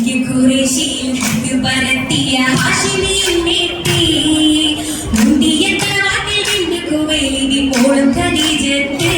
കുറേശിയിൽ പരത്തിയ ഹാഷിനിയെത്തി മുണ്ടിയ തറവാട്ടിൽ നിന്ന് കുവൈലി പോളും ഖദീജത്ത്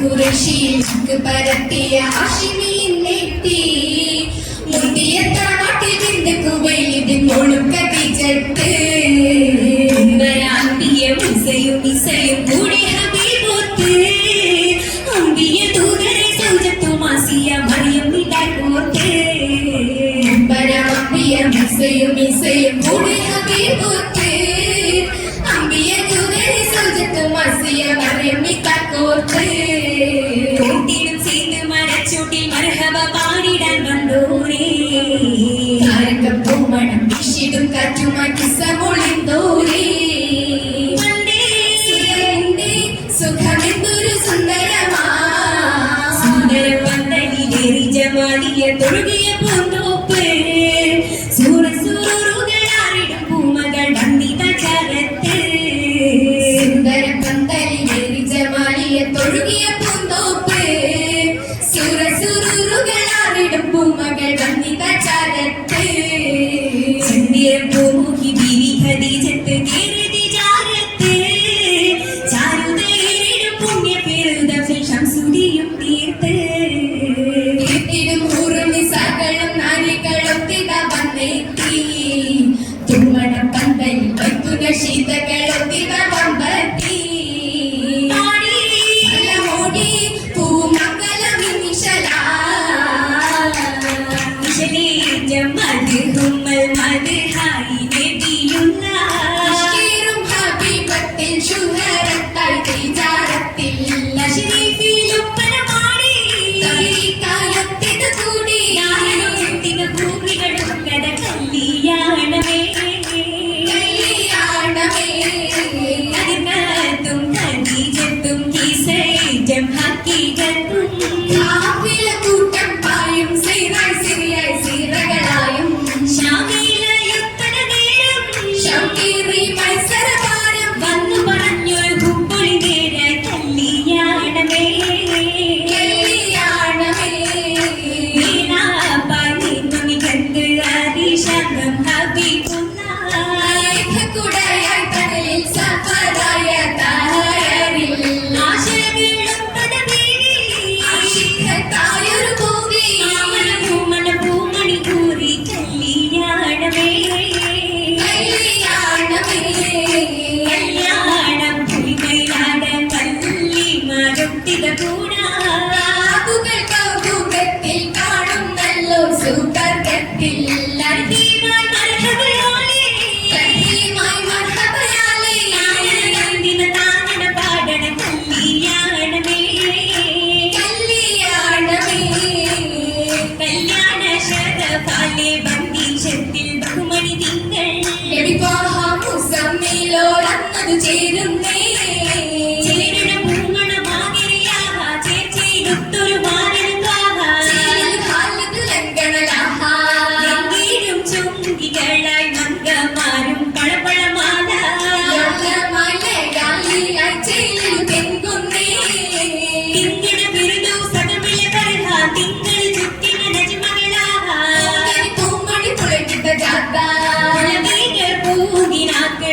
കുറേശിയിൽ പരത്തിയ ഹാഷിനി இசையும் இசையும் முடியாமே போத்தே அம்பிய குதிரை சொல்லுக்கு மசிய மரமி தக்கோர்த்து கூட்டிடும் சேர்ந்து மரச்சூட்டி மரகப பாடிடன் வந்தோரே அரங்கம் பூமணம் வீசிடும் கற்றுமா கிச மொழிந்தோரே സുന്ദരമായ തൊഴുകിയ പൂ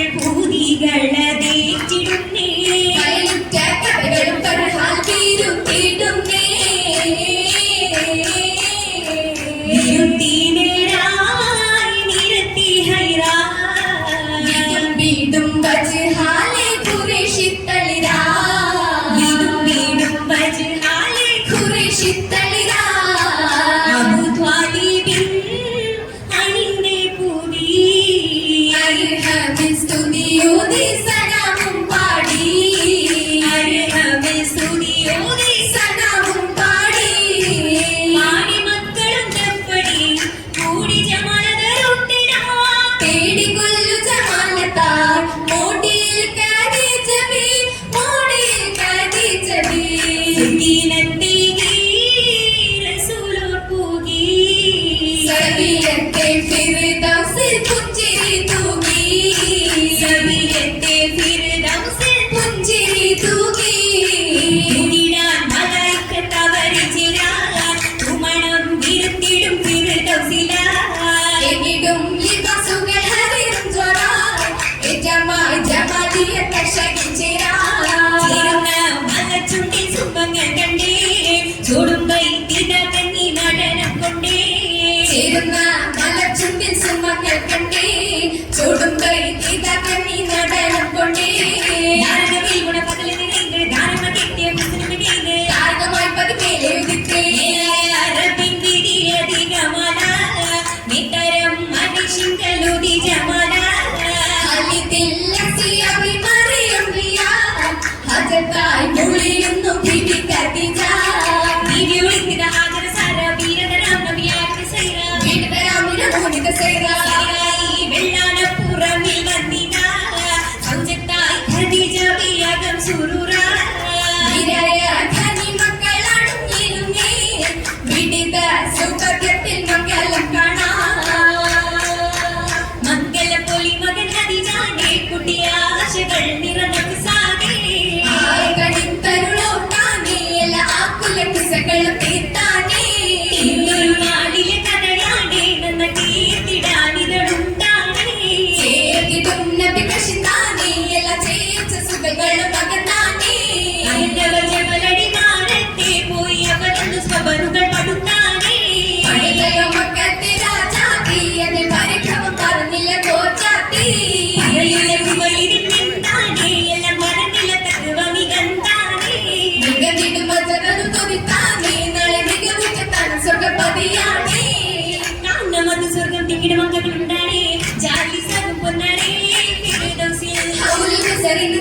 tempo. കിസകളും ಸರಿ